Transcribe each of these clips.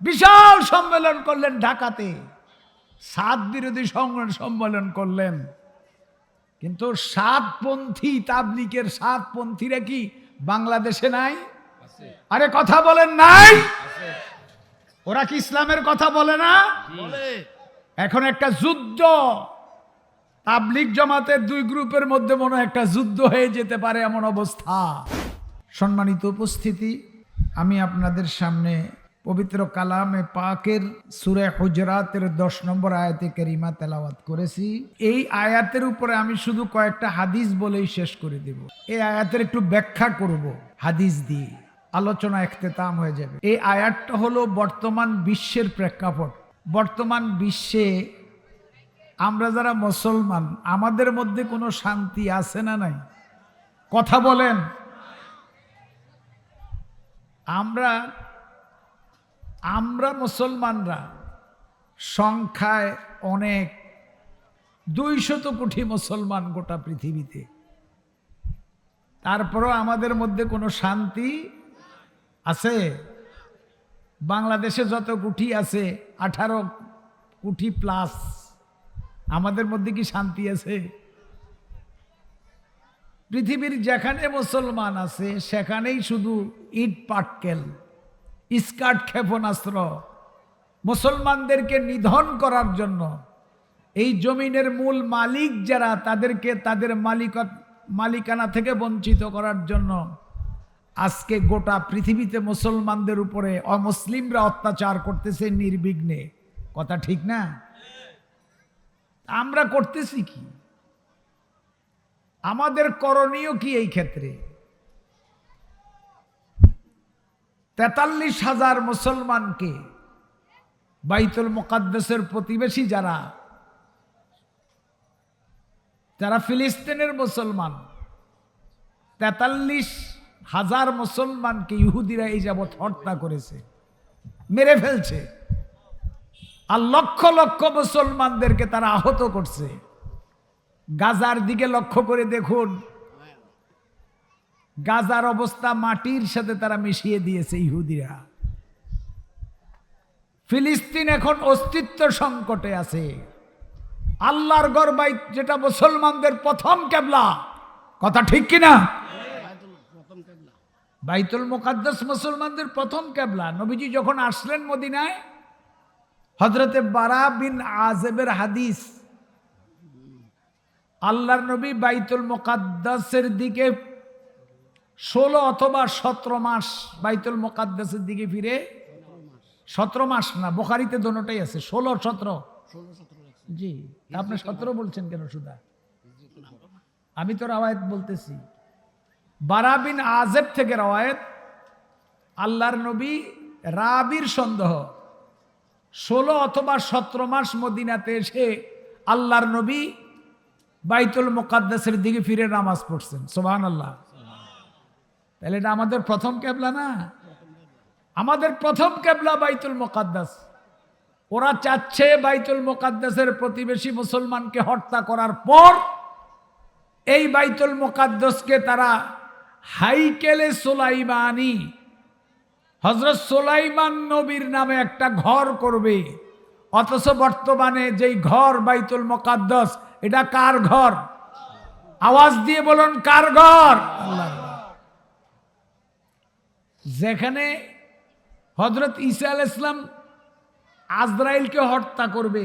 বিশাল সম্মেলন করলেন ঢাকাতে। সাত বিরোধী সংগ্রাম সম্মেলন করলেন। কিন্তু সাতপন্থী তাবলিকের সাতপন্থীরা কি বাংলাদেশে নাই? আরে কথা বলেন নাই? ওরা কি ইসলামের কথা বলে না? এখন একটা যুদ্ধ। তাবলিক জামাতের দুই গ্রুপের মধ্যে মনে একটা যুদ্ধ হয়ে যেতে পারে এমন অবস্থা। সম্মানিত উপস্থিতি, আমি আপনাদের সামনে পবিত্র কালামে পাকের সুরে হুজরাতের দশ নম্বর আয়াতে কেরিমা তেলাওয়াত করেছি। এই আয়াতের উপরে আমি শুধু কয়েকটা হাদিস বলেই শেষ করে দেব। এই আয়াতের একটু ব্যাখ্যা করব হাদিস দিয়ে। আলোচনা একতেতাম হয়ে যাবে। এই আয়াতটা হলো বর্তমান বিশ্বের প্রেক্ষাপট। বর্তমান বিশ্বে আমরা যারা মুসলমান, আমাদের মধ্যে কোনো শান্তি আছে না নাই? কথা বলেন। আমরা আমরা মুসলমানরা সংখ্যায় অনেক, দুইশত কোটি মুসলমান গোটা পৃথিবীতে। তারপরও আমাদের মধ্যে কোনো শান্তি আছে? বাংলাদেশে যত কোটি আছে, আঠারো কোটি প্লাস, আমাদের মধ্যে কি শান্তি আছে? পৃথিবীর যেখানে মুসলমান আছে, সেখানেই শুধু ইট পাটকেল। স্কাট ক্ষেপণাস্ত্র। মুসলমানদেরকে নিধন করার জন্য এই জমিনের মূল মালিক যারা, তাদেরকে তাদের মালিক মালিকানা থেকে বঞ্চিত করার জন্য আজকে গোটা পৃথিবীতে মুসলমানদের উপরে অমুসলিমরা অত্যাচার করতেছে নির্বিঘ্নে। কথা ঠিক না? আমরা করতেছি কি? আমাদের করণীয় কি এই ক্ষেত্রে? তেতাল্লিশ হাজার মুসলমানকে বাইতুল মোকাদ্দেসের প্রতিবেশী যারা যারা ফিলিস্তিনের মুসলমান, তেতাল্লিশ হাজার মুসলমানকে ইহুদিরা এই যাবৎ হত্যা করেছে, মেরে ফেলছে, আর লক্ষ লক্ষ মুসলমানদেরকে তারা আহত করছে। গাজার দিকে লক্ষ্য করে দেখুন গাজার অবস্থা মাটির সাথে তারা মিশিয়ে দিয়েছে ইহুদিরা। ফিলিস্তিন এখন অস্তিত্ব সংকটে আছে। আল্লাহর গড়বাই যেটা মুসলমানদের প্রথম কেবলা কথা ঠিক কিনা বাইতুল মোকাদ্দাস মুসলমানদের প্রথম কেবলা নবীজি যখন আসলেন মদিনায় হজরতে বারা বিন আজেবের হাদিস। আল্লাহর নবী বাইতুল মোকাদ্দাসের দিকে ষোলো অথবা সতেরো মাস বাইতুল মোকাদ্দাসের দিকে ফিরে, সতেরো মাস না, বোখারিতে দোনোটাই আছে, ষোলো, সতেরো। জি আপনি সতেরো বলছেন কেন সুদা আমি তো রাওয়ায়ত বলতেছি। বারাবিন আজেব থেকে রাওয়ায়ত, আল্লাহর নবী রাবির সন্দেহ, ষোলো অথবা সতেরো মাস মদিনাতে এসে আল্লাহর নবী বাইতুল মোকাদ্দাসের দিকে ফিরে নামাজ পড়ছেন সোহান আল্লাহ তাহলে এটা আমাদের প্রথম কেবলা না? আমাদের প্রথম কেবলা বাইতুল মোকাদ্দাস। ওরা চাচ্ছে বাইতুল মোকাদ্দাসের প্রতিবেশী মুসলমানকে হত্যা করার পর এই বাইতুল মোকাদ্দাসকে তারা হাইকেলে সোলাইমানি হজরত সোলাইমান নবীর নামে একটা ঘর করবে। অথচ বর্তমানে যেই ঘর বাইতুল মোকাদ্দাস, এটা কার ঘর? আওয়াজ দিয়ে বলুন, কার ঘর? আল্লাহর ঘর। যেখানে হজরত ঈসা আল ইসলাম আজরাইলকে হত্যা করবে,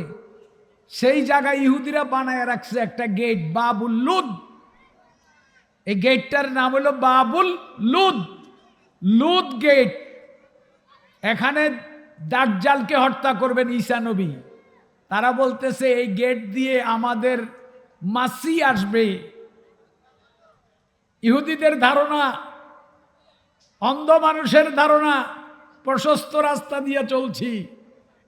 সেই জায়গায় ইহুদিরা বানায় রাখছে একটা গেট বাবুল লুদ। এই গেটটার নাম হলো বাবুল লুদ। লুদ গেট এখানে দাজ্জালকে হত্যা করবেন ঈসা নবী। তারা বলতেছে, এই গেট দিয়ে আমাদের মাসি আসবে। ইহুদিদের ধারণা অন্ধ মানুষের ধারণা, প্রশস্ত রাস্তা দিয়ে চলছি।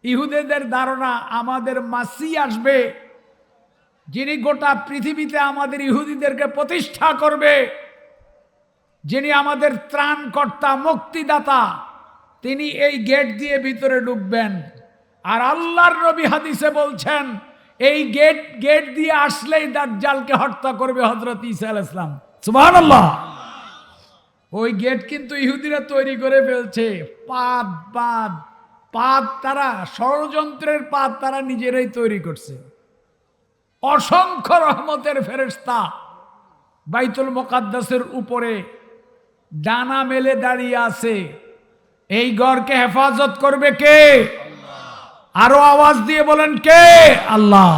ইহুদেদের ধারণা, আমাদের মাসি আসবে। যিনি গোটা পৃথিবীতে আমাদের ইহুদিদেরকে প্রতিষ্ঠা করবে, যিনি আমাদের ত্রাণকর্তা, মুক্তিদাতা, তিনি এই গেট দিয়ে ভিতরে ঢুকবেন। আর আল্লাহর নবী হাদিসে বলছেন, এই গেট গেট দিয়ে আসলেই দাজ্জালকে হত্যা করবে হজরত ইসা আল ইসলাম সুবহানাল্লাহ। ওই গেট কিন্তু ইহুদিরা তৈরি করে ফেলছে। পাদ বাদ পাত তারা, ষড়যন্ত্রের পাত তারা নিজেরাই তৈরি করছে। অসংখ্য রহমতের ফেরেস্তা বাইতুল মোকাদ্দাসের উপরে ডানা মেলে দাঁড়িয়ে আছে। এই গড়কে হেফাজত করবে কে? আরও আওয়াজ দিয়ে বলেন কে? আল্লাহ।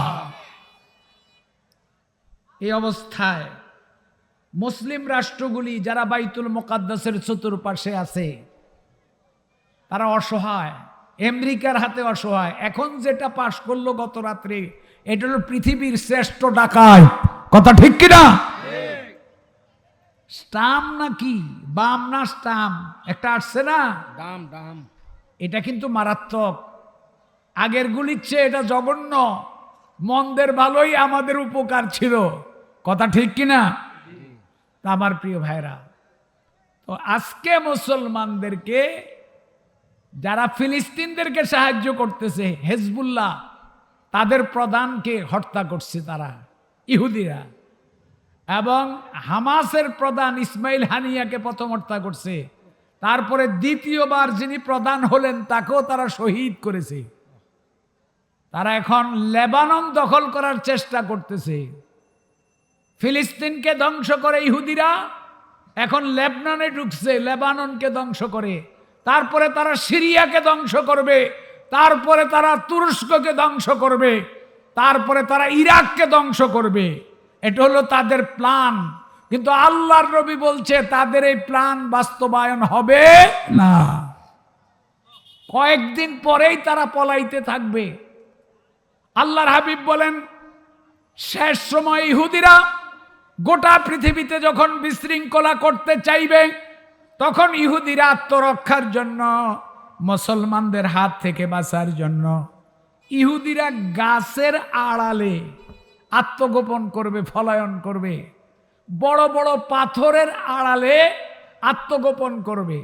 এই অবস্থায় মুসলিম রাষ্ট্রগুলি যারা বাইতুল মোকাদ্দাসের চতুর্পাশে আছে তারা অসহায় আমেরিকার হাতে অসহায়। এখন যেটা পাশ করল গত রাত্রে এটা হলো পৃথিবীর শ্রেষ্ঠ ডাকায় কথা ঠিক কিনা? স্টাম নাকি? বাম না স্টাম? একটা আসছে না? দাম দাম। এটা কিন্তু মারাত্মক। আগের গুলির চেয়ে এটা জঘন্য। মন্দের ভালোই আমাদের উপকার ছিল। কথা ঠিক কিনা? আমার প্রিয় ভাইরা, তো আজকে মুসলমানদেরকে, যারা ফিলিস্তিনদেরকে সাহায্য করতেছে, হেজবুল্লাহ, তাদের প্রধানকে হত্যা করছে তারা, ইহুদিরা। এবং হামাসের প্রধান ইসমাইল হানিয়াকে প্রথম হত্যা করছে। তারপরে দ্বিতীয়বার যিনি প্রধান হলেন, তাকেও তারা শহীদ করেছে। তারা এখন লেবানন দখল করার চেষ্টা করতেছে। ফিলিস্তিনকে ধ্বংস করে ইহুদিরা, এখন লেবনানে ঢুকছে, লেবাননকে ধ্বংস করে। তারপরে তারা সিরিয়াকে ধ্বংস করবে, তারপরে তারা তুরস্ককে ধ্বংস করবে, তারপরে তারা ইরাককে ধ্বংস করবে। এটা হলো তাদের প্ল্যান। কিন্তু আল্লাহর নবী বলছে, তাদের এই প্ল্যান বাস্তবায়ন হবে না। কয়েকদিন পরেই তারা পলাইতে থাকবে। আল্লাহর হাবিব বলেন, শেষ সময় ইহুদিরা গোটা পৃথিবীতে যখন বিশৃঙ্খলা করতে চাইবে, তখন ইহুদিরা আত্মরক্ষার জন্য, মুসলমানদের হাত থেকে বাঁচার জন্য ইহুদিরা গাছের আড়ালে আত্মগোপন করবে ফলায়ন করবে। বড় বড় পাথরের আড়ালে আত্মগোপন করবে।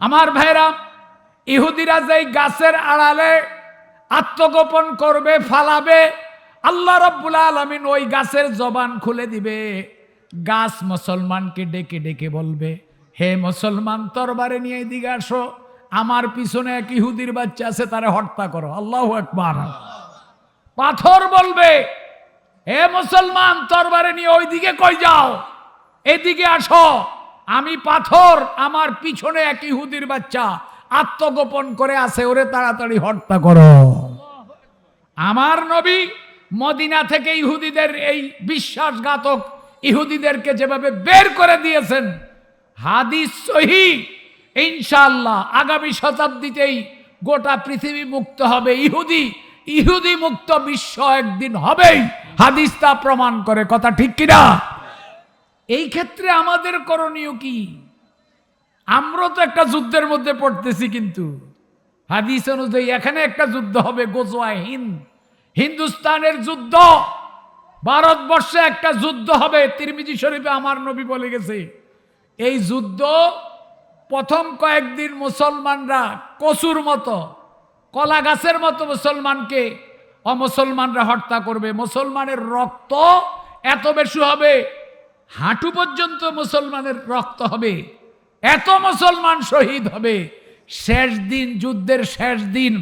আমার ভাইরা, ইহুদিরা যেই গাছের আড়ালে আত্মগোপন করবে, ফালাবে আল্লাহ রব্বুল আলমিন ওই গাছের জবান খুলে দিবে। গাছ মুসলমানকে ডেকে ডেকে বলবে, হে মুসলমান, তরবারে নিয়ে এদিকে আসো। আমার পিছনে এক ইহুদির বাচ্চা আছে, তারে হত্যা করো। আল্লাহ একবার পাথর বলবে, হে মুসলমান, তরবারে নিয়ে ওইদিকে কই যাও? এদিকে আসো। আমি পাথর, আমার পিছনে এক ইহুদির বাচ্চা আত্মগোপন করে আছে, ওরে তাড়াতাড়ি হত্যা করো। আমার নবী মদিনা থেকে ইহুদিদের এই বিশ্বাসঘাতক ইহুদিদেরকে যেভাবে বের করে দিয়েছেন, হাদিস সহি ইনশাল্লাহ আগামী শতাব্দীতেই গোটা পৃথিবী মুক্ত হবে। ইহুদি ইহুদি মুক্ত বিশ্ব একদিন হবেই। হাদিস তা প্রমাণ করে, কথা ঠিক কিনা? এই ক্ষেত্রে আমাদের করণীয় কি? আমরা তো একটা যুদ্ধের মধ্যে পড়তেছি কিন্তু। হাদিস অনুযায়ী এখানে একটা যুদ্ধ হবে গোজোয়া হিন্দ। হিন্দুস্তানের যুদ্ধ। ভারতবর্ষে একটা যুদ্ধ হবে। তিরমিজি শরীফে আমার নবী বলে গেছে, এই যুদ্ধ প্রথম কয়েকদিন মুসলমানরা কচুর মতো, কলা গাছের মতো মুসলমানকে অমুসলমানরা হত্যা করবে। মুসলমানের রক্ত এত বেশি হবে, হাঁটু পর্যন্ত মুসলমানের রক্ত হবে, এত মুসলমান শহীদ হবে। শেষ দিন, যুদ্ধের শেষ দিন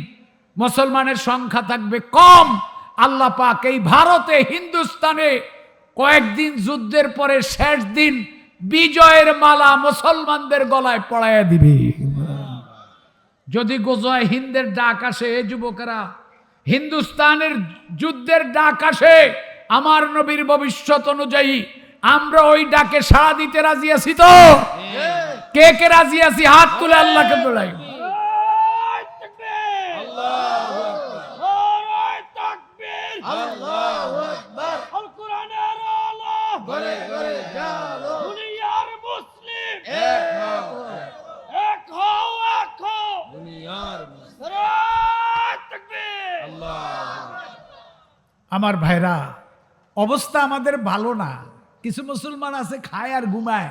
মুসলমানের সংখ্যা থাকবে কম। আল্লাহ পাক এই ভারতে হিন্দুস্তানে কয়েকদিন যুদ্ধের পরে শেষ দিন বিজয়ের মালা মুসলমানদের গলায় পড়াইয়া দিবে। যদি গোজয় হিন্দের ডাক আসে এ যুবকেরা হিন্দুস্তানের যুদ্ধের ডাক আসে আমার নবীর ভবিষ্যৎ অনুযায়ী আমরা ওই ডাকে সাড়া দিতে রাজি আছি তো? কে কে রাজি আছি? হাত তুলে আল্লাহকে বলাই ঘরে ঘরে জালো এক দুনিয়ার আমার ভাইরা অবস্থা আমাদের ভালো না। কিছু মুসলমান আছে খায় আর ঘুমায়।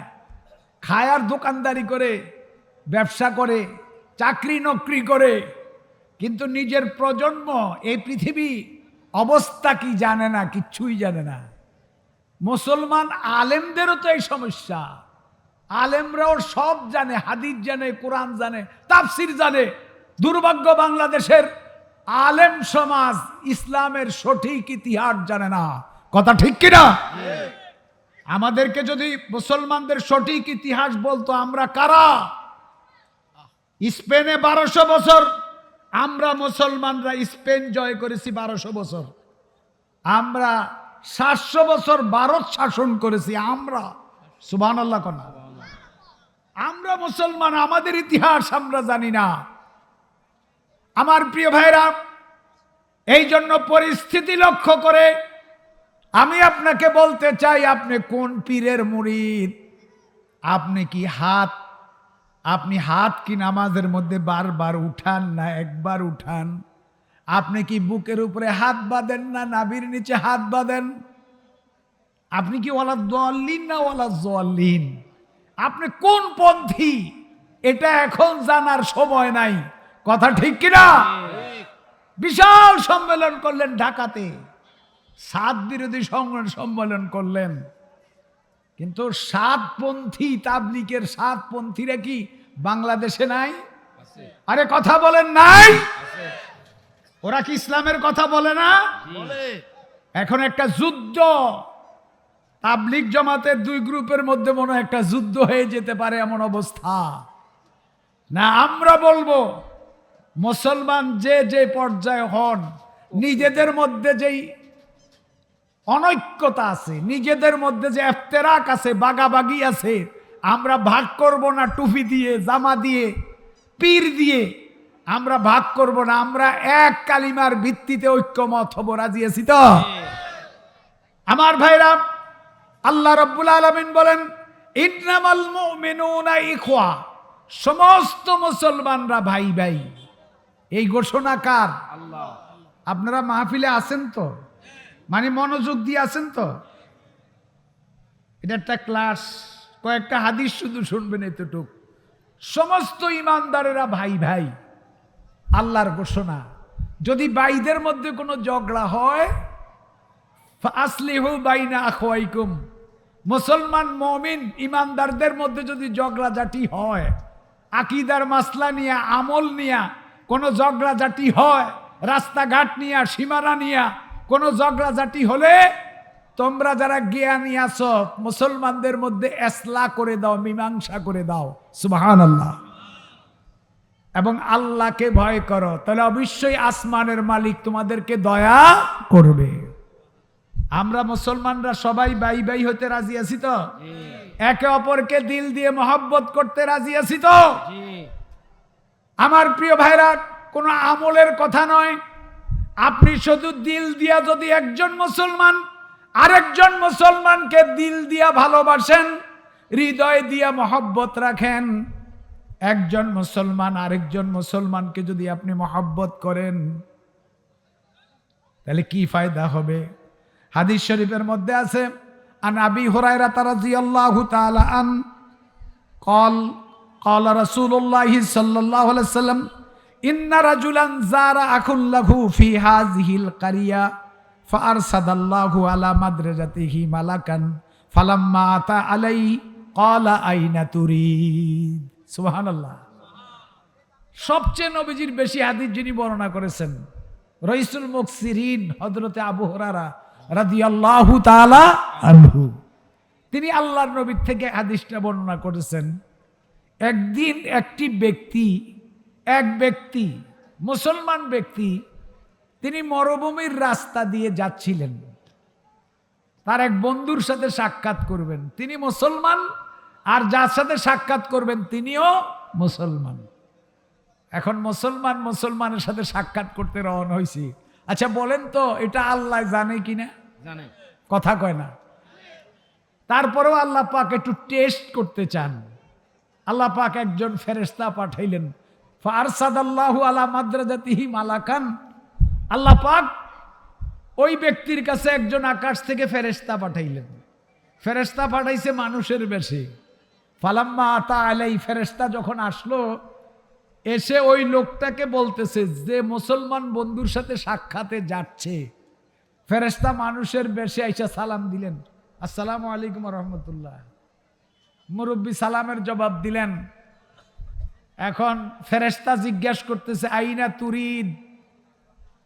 খায় আর দোকানদারি করে ব্যবসা করে চাকরি নকরি করে। কিন্তু নিজের প্রজন্ম এই পৃথিবী অবস্থা কি জানে না, কিচ্ছুই জানে না। মুসলমান আলেমদেরও তো এই সমস্যা। আলেমরাও সব জানে, হাদিস জানে, কোরআন জানে, তাফসির জানে। দুর্ভাগ্য বাংলাদেশের আলেম সমাজ ইসলামের সঠিক ইতিহাস জানে না। কথা ঠিক কিনা আমাদেরকে যদি মুসলমানদের সঠিক ইতিহাস বলতো, আমরা কারা? স্পেনে বারোশো বছর আমরা মুসলমানরা স্পেন জয় করেছি বারোশো বছর। আমরা সাতশো বছর ভারত শাসন করেছি, আমরা। সুবান আল্লাহ আমরা মুসলমান, আমাদের ইতিহাস আমরা জানি না। আমার প্রিয় ভাইরা, এই জন্য পরিস্থিতি লক্ষ্য করে আমি আপনাকে বলতে চাই, আপনি কোন পীরের মুরিদ আপনি কি হাত আপনি হাত কি নামাজের মধ্যে বারবার উঠান না একবার উঠান? আপনি কি বুকের উপরে হাত বাঁধেন না নাভির নিচে হাত বাঁধেন? আপনি কি ওলা দলিন না ওলা জলিন আপনি কোন পন্থী? এটা এখন জানার সময় নাই। কথা ঠিক কিনা বিশাল সম্মেলন করলেন ঢাকাতে। সাত বিরোধী সংগ্রাম সম্মেলন করলেন। কিন্তু সাতপন্থী তাবলিকের সাতপন্থীরা কি বাংলাদেশে নাই? আরে কথা বলেন নাই। ওরা কি ইসলামের কথা বলে না? বলে। এখন একটা যুদ্ধ। তাবলিক জামাতের দুই গ্রুপের মধ্যে মনে একটা যুদ্ধ হয়ে যেতে পারে এমন অবস্থা। না আমরা বলব মুসলমান যে যে পর্যায়ে হন নিজেদের মধ্যে যেই অনৈক্যতা আছে নিজেদের মধ্যে যে এফতেরাক আছে বাগাবাগি আছে আমরা ভাগ করব না টুপি দিয়ে জামা দিয়ে পীর দিয়ে আমরা ভাগ করব না আমরা এক কালিমার ভিত্তিতে ঐক্যমত হব রাজি আছি তো? আমার ভাইরা আল্লাহ রব্বুল আলমিন বলেন ইন্নামাল মুমিনুনা ইখওয়া সমস্ত মুসলমানরা ভাই ভাই এই ঘোষণা কার? আল্লাহ। আপনারা মাহফিলে আছেন তো? মানে মনোযোগ দিয়ে আছেন তো? এটা একটা ক্লাস, কয়েকটা হাদিস শুধু শুনবেন এতটুক। সমস্ত ইমানদারেরা ভাই ভাই, আল্লাহর ঘোষণা। যদি বাইদের মধ্যে কোনো ঝগড়া হয় আসলিহু বাইনা আখওয়াইকুম। মুসলমান মমিন ইমানদারদের মধ্যে যদি ঝগড়াঝাটি হয়, আকিদার মাসলা নিয়ে, আমল নিয়া, কোনো ঝগড়াঝাটি হয়, রাস্তাঘাট নিয়া, সীমানা নিয়া কোনো ঝগড়াঝাটি হলে তোমরা যারা জ্ঞানী আছো মুসলমানদের মধ্যে এসলা করে দাও মীমাংসা করে দাও। সুবাহান আল্লাহ এবং আল্লাহকে ভয় করো। তাহলে অবশ্যই আসমানের মালিক তোমাদেরকে দয়া করবে। আমরা মুসলমানরা সবাই বাই বাই হতে রাজি আছি তো? একে অপরকে দিল দিয়ে মহব্বত করতে রাজি আছি তো? আমার প্রিয় ভাইরা কোনো আমলের কথা নয়। আপনি শুধু দিল দিয়া যদি একজন মুসলমান আরেকজন মুসলমানকে দিল দিয়া ভালোবাসেন হৃদয় দিয়া মহব্বত রাখেন একজন মুসলমান আরেকজন মুসলমানকে যদি আপনি মহব্বত করেন তাহলে কি ফায়দা হবে হাদিস শরীফের মধ্যে আছে আন আবি হুরায়রা রাদিয়াল্লাহু তাআলা আন قال قال رسول الله صلى الله عليه وسلم জারা আখুল্লাহু ফি কারিয়া আলা আলাই কলা সবচেয়ে নবীজির বেশি হাদিস যিনি বর্ণনা করেছেন, রইসুল মুকসিরিন হজরতে আবু হরারা রাদি আল্লাহু আনহু। তিনি আল্লাহর নবীর থেকে হাদিসটা বর্ণনা করেছেন, একদিন একটি ব্যক্তি এক ব্যক্তি মুসলমান ব্যক্তি তিনি মরুভূমির রাস্তা দিয়ে যাচ্ছিলেন। তার এক বন্ধুর সাথে সাক্ষাৎ করবেন। তিনি মুসলমান আর যার সাথে সাক্ষাৎ করবেন তিনিও মুসলমান। এখন মুসলমান মুসলমানের সাথে সাক্ষাৎ করতে রওনা হয়েছি আচ্ছা বলেন তো এটা আল্লাহ জানে কিনা? জানে। কথা কয় না। তারপরেও আল্লাহ পাক একটু টেস্ট করতে চান। আল্লাহ পাক একজন ফেরেস্তা পাঠাইলেন। ফারসাদ আল্লাহ আলা মাদ্রাজাতিহি মালাকান। আল্লাহ পাক ওই ব্যক্তির কাছে একজন আকাশ থেকে ফেরেস্তা পাঠাইলেন। ফেরেস্তা পাঠাইছে মানুষের বেশে। ফালাম্মা আতা আলাই ফেরেস্তা যখন আসলো, এসে ওই লোকটাকে বলতেছে যে, মুসলমান বন্ধুর সাথে সাক্ষাতে যাচ্ছে। ফেরেস্তা মানুষের বেশে আইসা সালাম দিলেন। আসসালামু আলাইকুম রহমতুল্লাহ। মুরব্বী সালামের জবাব দিলেন এখন ফেরেস্তা জিজ্ঞাসা করতেছে আইনা তুরিদ?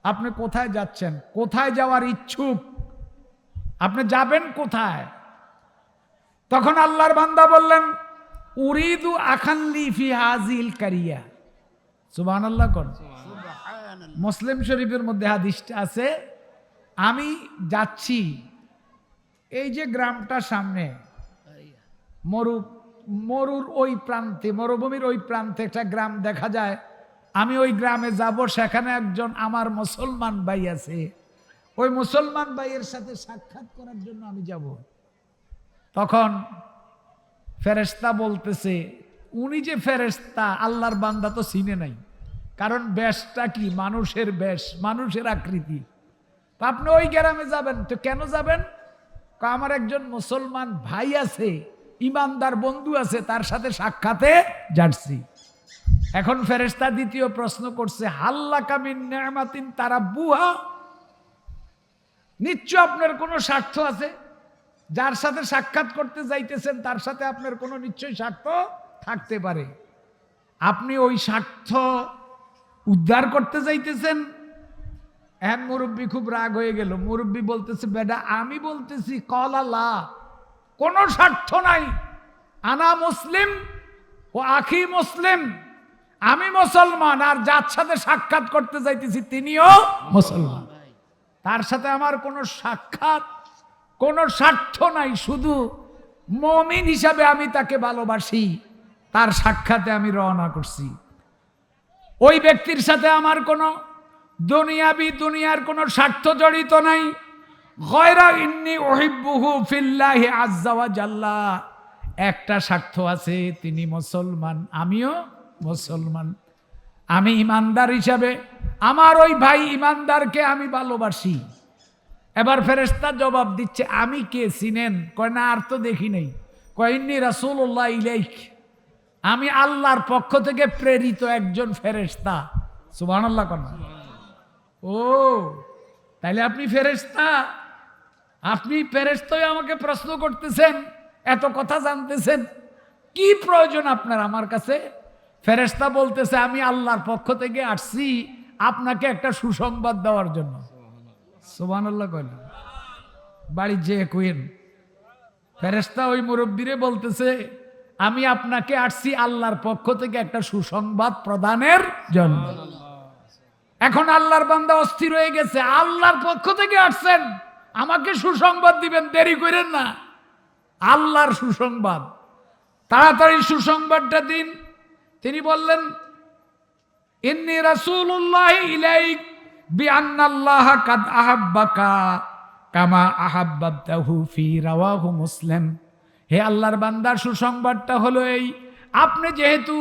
আপনি কোথায় যাচ্ছেন? কোথায় যাওয়ার ইচ্ছুক? আপনি যাবেন কোথায়? তখন আল্লাহর বান্দা বললেন উরিদু আখানলি ফি হাজিল কারিয়া। সুবাহ আল্লাহ কর মুসলিম শরীফের মধ্যে হাদিসটা আছে আমি যাচ্ছি এই যে গ্রামটার সামনে মরু মরুর ওই প্রান্তে, মরুভূমির ওই প্রান্তে একটা গ্রাম দেখা যায়। আমি ওই গ্রামে যাব, সেখানে একজন আমার মুসলমান ভাই আছে। ওই মুসলমান ভাইয়ের সাথে সাক্ষাৎ করার জন্য আমি যাব। তখন ফেরেস্তা বলতেছে, উনি যে ফেরেস্তা আল্লাহর বান্দা তো চিনে নাই। কারণ বেশটা কি? মানুষের বেশ, মানুষের আকৃতি। তো আপনি ওই গ্রামে যাবেন। তো কেন যাবেন? আমার একজন মুসলমান ভাই আছে। ইমানদার বন্ধু আছে, তার সাথে সাক্ষাতে যাচ্ছি এখন ফেরেস্তা দ্বিতীয় প্রশ্ন করছে হাল্লা কামিন নেমাতিন তারা বুহা নিশ্চয় আপনার কোনো স্বার্থ আছে? যার সাথে সাক্ষাৎ করতে যাইতেছেন, তার সাথে আপনার কোনো নিশ্চয়ই স্বার্থ থাকতে পারে। আপনি ওই স্বার্থ উদ্ধার করতে যাইতেছেন? এখন মুরব্বী খুব রাগ হয়ে গেল। মুরব্বী বলতেছে বেডা আমি বলতেছি, কল আল্লাহ কোনো স্বার্থ নাই। আনা মুসলিম ও আখি মুসলিম। আমি মুসলমান, আর যার সাথে সাক্ষাৎ করতে যাইতেছি তিনিও মুসলমান। তার সাথে আমার কোনো সাক্ষাৎ, কোনো স্বার্থ নাই। শুধু মমিন হিসাবে আমি তাকে ভালোবাসি, তার সাক্ষাতে আমি রওনা করছি। ওই ব্যক্তির সাথে আমার কোনো দুনিয়াবি দুনিয়ার কোনো স্বার্থ জড়িত নাই। গয়রা ইন্নি ওহিব্বুহু ফিল্লাহি আজ্জা ওয়া জাল্লা। একটা স্বার্থ আছে, তিনি মুসলমান, আমিও মুসলমান। আমি ইমানদার হিসাবে, আমার ওই ভাই ইমানদারকে আমি ভালোবাসি। এবার ফেরেস্তা জবাব দিচ্ছে, আমি কে? চিনেন? কয়, না, আর তো দেখি নেই। কয়নি রাসূলুল্লাহ ইলাইক। আমি আল্লাহর পক্ষ থেকে প্রেরিত একজন ফেরেস্তা সুবহানাল্লাহ কন্যা ও, তাইলে আপনি ফেরেস্তা আপনি ফেরেস্তায় আমাকে প্রশ্ন করতেছেন, এত কথা জানতেছেন। কি প্রয়োজন আপনার আমার কাছে? ফেরেস্তা বলতেছে, আমি আল্লাহর পক্ষ থেকে আসছি আপনাকে একটা সুসংবাদ দেওয়ার জন্য। সুবহানাল্লাহ কইল বাড়ি যে কুইন ফেরেস্তা ওই মুরব্বীরে বলতেছে, আমি আপনাকে আসছি আল্লাহর পক্ষ থেকে একটা সুসংবাদ প্রদানের জন্য। এখন আল্লাহর বান্দা অস্থির হয়ে গেছে, আল্লাহর পক্ষ থেকে আসছেন। আমাকে সুসংবাদ দিবেন, দেরি করেন না। আল্লাহর সুসংবাদ। তাড়াতাড়ি সুসংবাদটা দিন। তিনি বললেন, ইন্নি রাসূলুল্লাহ ইলাইক বিআন্নাল্লাহ কাদ আহাব্বাকা কামা আহাব্বাতাহু ফি রাওয়াহু মুসলিম। হে আল্লাহর বান্দার সুসংবাদটা হলো এই, আপনি যেহেতু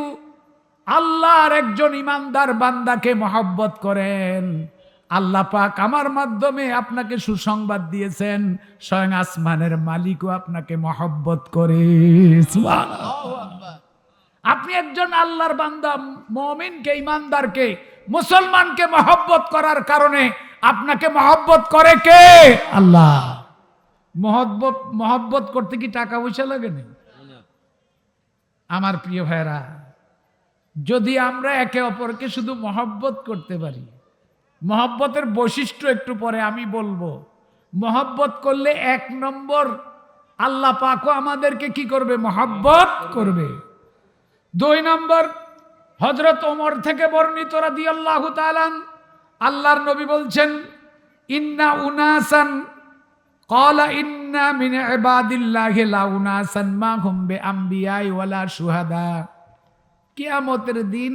আল্লাহর একজন ইমানদার বান্দাকে মহব্বত করেন আল্লাহ পাক আমার মাধ্যমে আপনাকে সুসংবাদ দিয়েছেন, স্বয়ং আসমানের মালিকও আপনাকে মহব্বত করে। আপনি একজন আল্লাহর বান্দা, মমিনকে ইমানদারকে মুসলমানকে মহব্বত করার কারণে আপনাকে মহব্বত করে কে? আল্লাহ। মহব্বত মহব্বত করতে কি টাকা পয়সা লাগে না? আমার প্রিয় ভাইরা যদি আমরা একে অপরকে শুধু মহব্বত করতে পারি মহব্বতের বৈশিষ্ট্য একটু পরে আমি বলব। মহব্বত করলে এক নম্বর আল্লাহ পাকও আমাদেরকে কি করবে? মহব্বত করবে। দুই নম্বর হজরত ওমর থেকে বর্ণিত রাদি আল্লাহ তালান আল্লাহর নবী বলছেন, ইন্না উনাসান কলা ইন্না মিন ইবাদিল্লাহি উনাসান মা হুম বে ওয়ালা কিয়ামতের দিন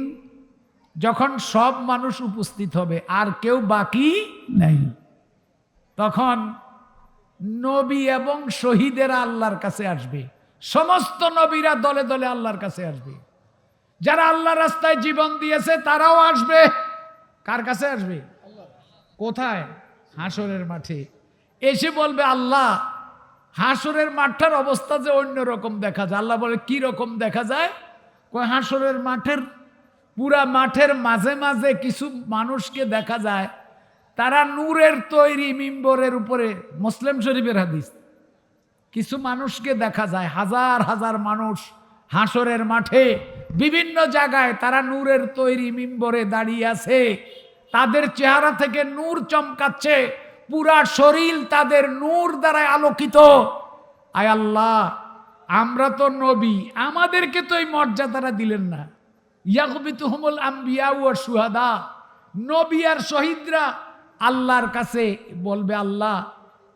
যখন সব মানুষ উপস্থিত হবে, আর কেউ বাকি নাই, তখন নবী এবং শহীদেরা আল্লাহর কাছে আসবে। সমস্ত নবীরা দলে দলে আল্লাহর কাছে আসবে। যারা আল্লাহ রাস্তায় জীবন দিয়েছে, তারাও আসবে। কার কাছে আসবে? কোথায়? হাসরের মাঠে। এসে বলবে, আল্লাহ, হাসরের মাঠটার অবস্থা যে অন্য রকম দেখা যায়। আল্লাহ বলে, কি রকম দেখা যায়? কয়, হাসরের মাঠের পুরা মাঠের মাঝে মাঝে কিছু মানুষকে দেখা যায়, তারা নূরের তৈরি মিম্বরের উপরে মুসলিম শরীফের হাদিস। কিছু মানুষকে দেখা যায়, হাজার হাজার মানুষ হাসরের মাঠে, বিভিন্ন জায়গায় তারা নূরের তৈরি মিম্বরে দাঁড়িয়ে আছে। তাদের চেহারা থেকে নূর চমকাচ্ছে, পুরা শরীর তাদের নূর দ্বারা আলোকিত। আয় আল্লাহ, আমরা তো নবী, আমাদেরকে তো এই মর্যাদাটা দিলেন না। ইয়াকবিতুহুমুল আম্বিয়া ও সুহাদা নবী আর শহীদরা আল্লাহর কাছে বলবে, আল্লাহ,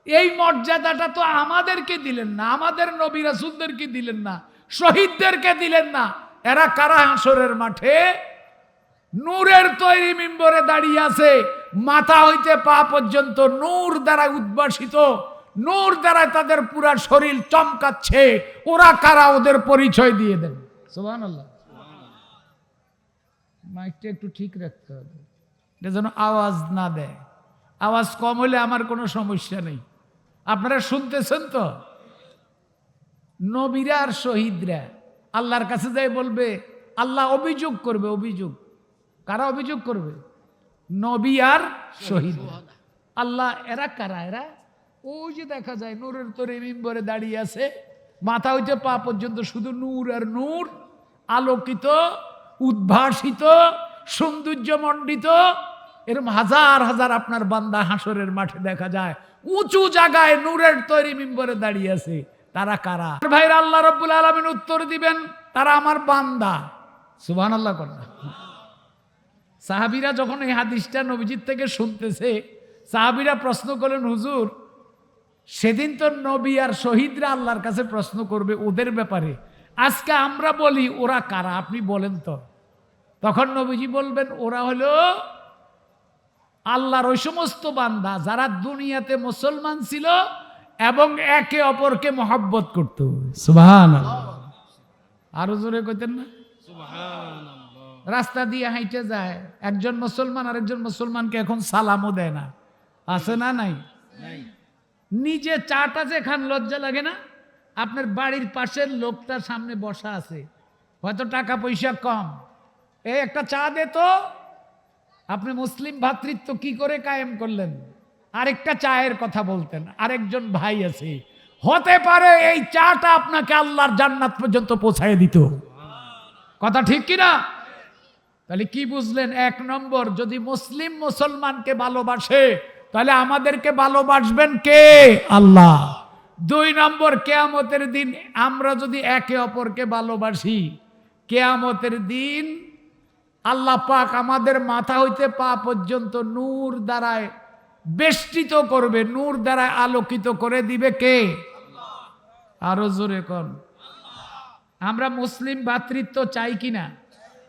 এই মর্যাদাটা তো আমাদেরকে দিলেন না, আমাদের নবী রাসূলদেরকে দিলেন না, শহীদদেরকে দিলেন না। এরা কারা হাসরের মাঠে? নূরের তৈরি মিম্বরে দাঁড়িয়ে আছে। মাথা হইতে পা পর্যন্ত নূর দ্বারা উদ্ভাসিত। নূর দ্বারা তাদের পুরা শরীর চমকাচ্ছে। ওরা কারা? ওদের পরিচয় দিয়ে দেন। সোহান আল্লাহ মাইকটা একটু ঠিক রাখতে হবে। এটা যেন আওয়াজ না দেয়। আওয়াজ কম হলে আমার কোনো সমস্যা নেই। আপনারা শুনতেছেন তো? নবীরা আর শহীদরা, আল্লাহর কাছে যাই বলবে, আল্লাহ অভিযোগ করবে, অভিযোগ। কারা অভিযোগ করবে? নবী আর শহীদ আল্লাহ এরা কারা? এরা ওই যে দেখা যায়, নূরের তরে মিম্বরে দাঁড়িয়ে আছে। মাথা হইতে পা পর্যন্ত শুধু নূর আর নূর, আলোকিত উদ্ভাসিত, সৌন্দর্যমণ্ডিত। এরকম হাজার হাজার আপনার বান্দা হাসরের মাঠে দেখা যায়। উঁচু জায়গায় নূরের তৈরি মিম্বরে দাঁড়িয়ে আছে। তারা কারা? ভাইর আল্লাহ রব্বুল আলমিন উত্তর দিবেন, তারা আমার বান্দা। সুবাহ আল্লাহ কন্যা সাহাবিরা যখন এই হাদিসটা নবীজির থেকে শুনতেছে, সাহাবিরা প্রশ্ন করলেন, হুজুর, সেদিন তো নবী আর শহীদরা আল্লাহর কাছে প্রশ্ন করবে ওদের ব্যাপারে। আজকে আমরা বলি ওরা কারা? আপনি বলেন তো। তখন নবীজি বলবেন ওরা হলো আল্লাহর ওই সমস্ত বান্দা যারা দুনিয়াতে মুসলমান ছিল এবং একে অপরকে মহাব্বত করত। সুবহান আরও জোরে কইতেন না? রাস্তা দিয়ে হাইটে যায় একজন মুসলমান আরেকজন মুসলমানকে এখন সালামও দেয় না। আছে না নাই। নিজে চাটা যে খান লজ্জা লাগে না? আপনার বাড়ির পাশের লোকটার সামনে বসা আছে। হয়তো টাকা পয়সা কম? এই একটা চা দে তো। আপনি মুসলিম ভ্রাতৃত্ব কি করে কায়েম করলেন? আরেকটা চায়ের কথা বলতেন। আরেকজন ভাই আছে। হতে পারে এই চাটা আপনাকে আল্লাহর জান্নাত পর্যন্ত পৌঁছায় দিত। কথা ঠিক কিনা তাহলে কি বুঝলেন? এক নম্বর, যদি মুসলিম মুসলমানকে ভালোবাসে, তাহলে আমাদেরকে ভালোবাসবেন কে? আল্লাহ। দুই নম্বর কেয়ামতের দিন আমরা যদি একে অপরকে ভালোবাসি কেয়ামতের দিন আল্লাহ পাক আমাদের মাথা হইতে পা পর্যন্ত নূর দ্বারায় বেষ্টিত করবে নূর দ্বারা আলোকিত করে দিবে কে? আরও জোরে কন। আমরা মুসলিম ভ্রাতৃত্ব চাই কিনা?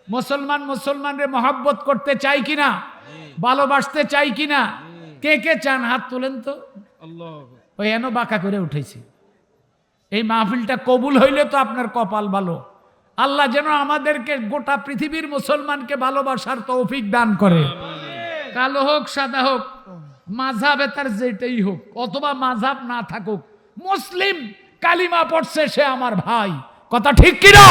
মুসলমান মুসলমানরে মহাব্বত করতে চাই কিনা? ভালোবাসতে চাই কিনা? কে কে চান? হাত তোলেন তো। আল্লাহ ওই এন বাঁকা করে উঠেছি। এই মাহফিলটা কবুল হইলে তো আপনার কপাল ভালো। আল্লাহ যেন আমাদেরকে গোটা পৃথিবীর মুসলমানকে ভালোবাসার তৌফিক দান করে। কালো হোক, সাদা হোক মাঝাবে তার যেটাই হোক, অথবা মাঝাব না থাকুক, মুসলিম কালিমা পড়ছে সে আমার ভাই। কথা ঠিক কিনা?